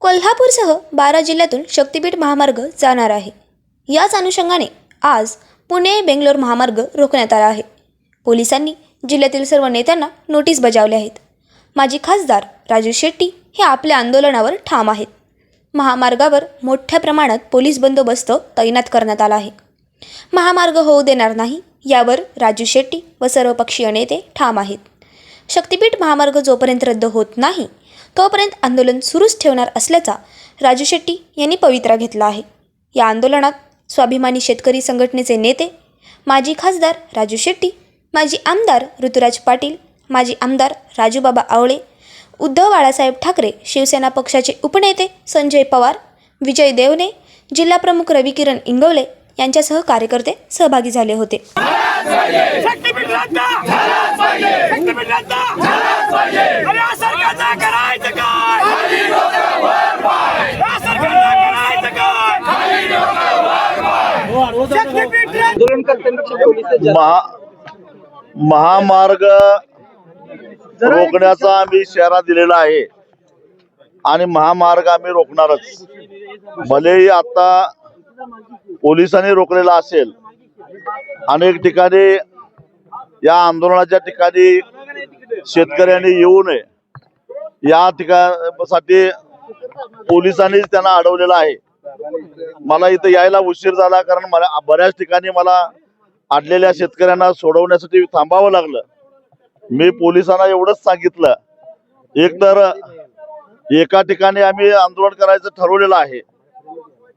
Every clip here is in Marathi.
कोल्हापूरसह बारा जिल्ह्यातून शक्तीपीठ महामार्ग जाणार आहे. याच अनुषंगाने आज पुणे बेंगलोर महामार्ग रोखण्यात आला आहे. पोलिसांनी जिल्ह्यातील सर्व नेत्यांना नोटीस बजावल्या आहेत. माजी खासदार राजू शेट्टी हे आपल्या आंदोलनावर ठाम आहेत. महामार्गावर मोठ्या प्रमाणात पोलीस बंदोबस्त तैनात करण्यात आला आहे. महामार्ग होऊ देणार नाही यावर राजू शेट्टी व सर्वपक्षीय नेते ठाम आहेत. शक्तीपीठ महामार्ग जोपर्यंत रद्द होत नाही तोपर्यंत आंदोलन सुरूच ठेवणार असल्याचा राजू शेट्टी यांनी पवित्रा घेतला आहे या आंदोलनात स्वाभिमानी शेतकरी संघटनेचे नेते माजी खासदार राजू शेट्टी माजी आमदार ऋतुराज पाटील माजी आमदार राजूबाबा आवळे उद्धव बाळासाहेब ठाकरे शिवसेना पक्षाचे उपनेते संजय पवार विजय देवने जिल्हाप्रमुख रविकिरण इंगवले यांच्यासह कार्यकर्ते सहभागी झाले होते शक्तीपीठ रद्द झालाच पाहिजे शक्तीपीठ रद्द झालाच पाहिजे अरे या सरकारचं करायचं काय या सरकारचं करायचं काय शक्तीपीठ रद्द महा महामार्ग रोखण्याचा आम्ही इशारा दिलेला आहे. आणि महामार्ग आम्ही रोखणारच. भलेही आता पोलिसांनी रोखलेला असेल अनेक ठिकाणी या आंदोलनाच्या ठिकाणी शेतकऱ्यांनी येऊ नये. या ठिकाणासाठी पोलिसांनीच त्यांना अडवलेलं आहे. मला इथं यायला उशीर झाला कारण मला बऱ्याच ठिकाणी मला अडलेल्या शेतकऱ्यांना सोडवण्यासाठी थांबावं लागलं. मी पोलिसांना एवढंच सांगितलं. एक तर एका ठिकाणी आम्ही आंदोलन करायचं ठरवलेलं आहे.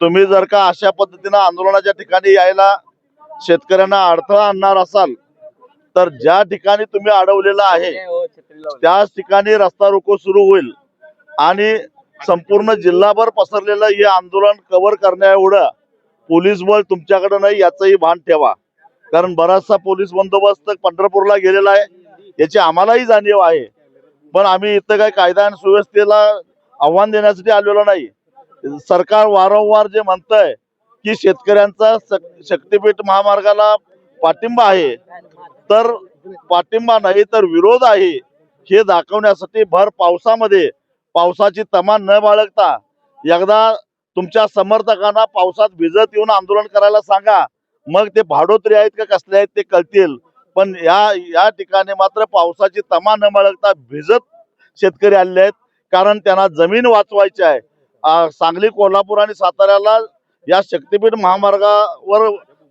तुम्ही जर का अशा पद्धतीनं आंदोलनाच्या ठिकाणी यायला शेतकऱ्यांना अडथळा आणणार असाल तर ज्या ठिकाणी तुम्ही अडवलेलं आहे त्याच ठिकाणी रस्ता रोको सुरू होईल. आणि संपूर्ण जिल्हाभर पसरलेलं हे आंदोलन कव्हर करण्या एवढं पोलीस बळ तुमच्याकडे नाही याचंही भान ठेवा. कारण बराचसा पोलीस बंदोबस्त पंढरपूरला गेलेला आहे याची आम्हालाही जाणीव आहे. पण आम्ही इथं काही कायदा आणि सुव्यवस्थेला आव्हान देण्यासाठी आलेलो नाही. सरकार वारंवार जे म्हणतंय की शेतकऱ्यांचा शक्तीपीठ महामार्गाला पाठिंबा आहे तर पाठिंबा नाही तर विरोध आहे हे दाखवण्यासाठी भर पावसामध्ये पावसाची तमा न बाळगता एकदा तुमच्या समर्थकांना पावसात भिजत येऊन आंदोलन करायला सांगा. मग ते भाडोत्री आहेत का कसले आहेत ते कळतील. पण या या ठिकाणी मात्र पावसाची तमा न बाळगता भिजत शेतकरी आलेले आहेत. कारण त्यांना जमीन वाचवायची आहे. सांगली कोल्हापूर आणि साताऱ्याला या शक्तीपीठ महामार्गावर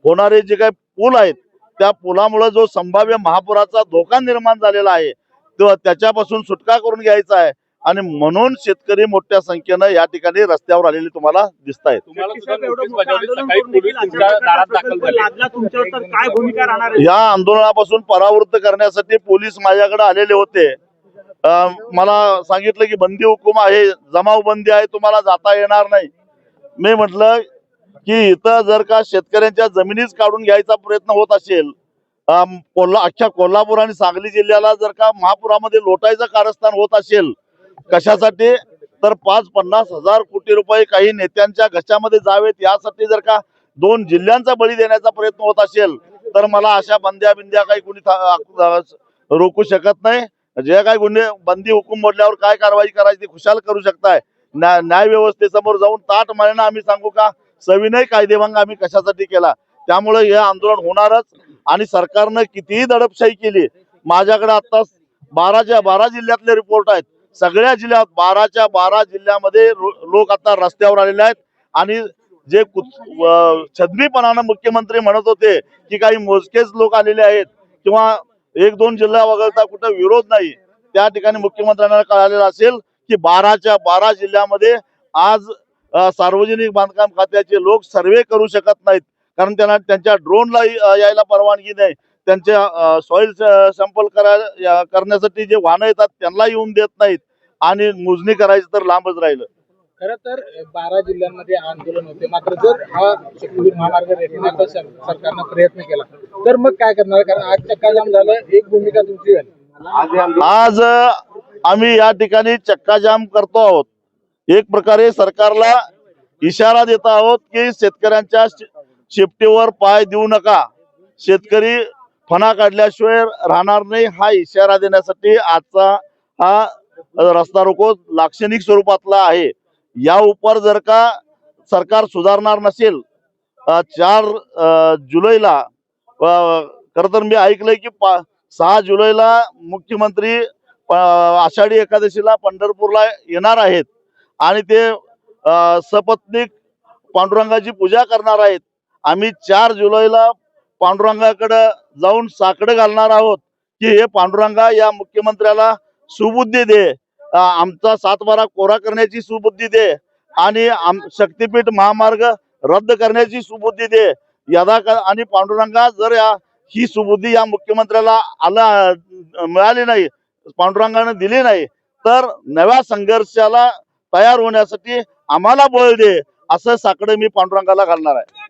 होणारे जे काही पूल आहेत त्या पुलामुळे जो संभाव्य महापुराचा धोका निर्माण झालेला आहे तो त्याच्यापासून सुटका करून घ्यायचा आहे. आणि म्हणून शेतकरी मोठ्या संख्येनं या ठिकाणी रस्त्यावर आलेले तुम्हाला दिसत आहेत तुम्हाला सुद्धा नोटीस बजावली सकाळी पोलीस तुमच्या दारात दाखल झाले. लादला तुमच्यावर तर काय भूमिका राहणार आहे? या आंदोलनापासून परावृत्त करण्यासाठी पोलीस माझ्याकडे आलेले होते. मला सांगितलं की बंदी हुकूम आहे जमाव बंदी आहे तुम्हाला जाता येणार नाही. मी म्हटलं की इथं जर का शेतकऱ्यांच्या जमिनीच काढून घ्यायचा प्रयत्न होत असेल कोल्हा अख्ख्या कोल्हापूर आणि सांगली जिल्ह्याला जर का महापुरामध्ये लोटायचं कारस्थान होत असेल कशासाठी? तर पाच पन्नास हजार कोटी रुपये काही नेत्यांच्या घशामध्ये जावेत यासाठी जर का दोन जिल्ह्यांचा बळी देण्याचा प्रयत्न होत असेल तर मला अशा बंद्या बिंद्या काही कुणी रोखू शकत नाही. जे काही गुन्हे बंदी हुकूम मोडल्यावर काय कारवाई करायची ती खुशाल करू शकताय. न्याय न्याय व्यवस्थेसमोर जाऊन ताट मारणं आम्ही सांगू का? सविनय कायदेभंग आम्ही कशासाठी केला? त्यामुळे हे आंदोलन होणारच आणि सरकारनं कितीही दडपशाही केली. माझ्याकडे आता बाराच्या बारा जिल्ह्यातले रिपोर्ट आहेत. सगळ्या जिल्ह्यात बाराच्या बारा जिल्ह्यामध्ये लोक आता रस्त्यावर आलेले आहेत. आणि जे छदमीपणानं मुख्यमंत्री म्हणत होते की काही मोजकेच लोक आलेले आहेत किंवा एक दोन जिल्हा वगळता कुठं विरोध नाही त्या ठिकाणी मुख्यमंत्र्यांना कळालेलं असेल की बाराच्या बारा जिल्ह्यामध्ये आज सार्वजनिक बांधकाम खात्याचे लोक सर्वे करू शकत नाहीत. कारण त्यांना त्यांच्या ड्रोनला यायला परवानगी नाही. त्यांच्या सॉइल सॅम्पल करा करण्यासाठी जे वाहनं येतात त्यांना येऊन देत नाहीत आणि मोजणी करायचं तर लांबच राहिलं. खरं तर बारा जिल्ह्यांमध्ये आंदोलन होते. मात्र जर हा शक्तीपीठ महामार्ग रेटण्याचा सर- सरकारनं प्रयत्न केला तर मग काय करणार? कारण आज चक्काजाम झालं एक भूमिका तुमची झाली. आज आम्ही या ठिकाणी चक्काजाम करतो आहोत. एक प्रकारे सरकारला इशारा देत आहोत की शेतकऱ्यांच्या शेपटीवर पाय देऊ नका. शेतकरी फणा काढल्याशिवाय राहणार नाही. हा इशारा देण्यासाठी आजचा हा रस्ता रोको लाक्षणिक स्वरूपातला आहे. या उपर जर का सरकार सुधारणार नसेल चार जुलैला अ, खरं तर मी ऐकलंय की पा सहा जुलैला मुख्यमंत्री आषाढी एकादशीला पंढरपूरला येणार आहेत आणि ते सपत्नीक पांडुरंगाची पूजा करणार आहेत. आम्ही चार जुलैला पांडुरंगाकडे जाऊन साकडं घालणार आहोत की हे पांडुरंगा या मुख्यमंत्र्याला सुबुद्धी दे. आमचा सातबारा कोरा करण्याची सुबुद्धी दे आणि आम शक्तीपीठ महामार्ग रद्द करण्याची सुबुद्धी दे. यदा आणि पांडुरंगा जर या ही सुबुद्धी या मुख्यमंत्र्याला आला मिळाली नाही पांडुरंगाने दिली नाही तर नव्या संघर्षाला तयार होण्यासाठी आम्हाला बळ दे असं साकडं मी पांडुरंगाला घालणार आहे.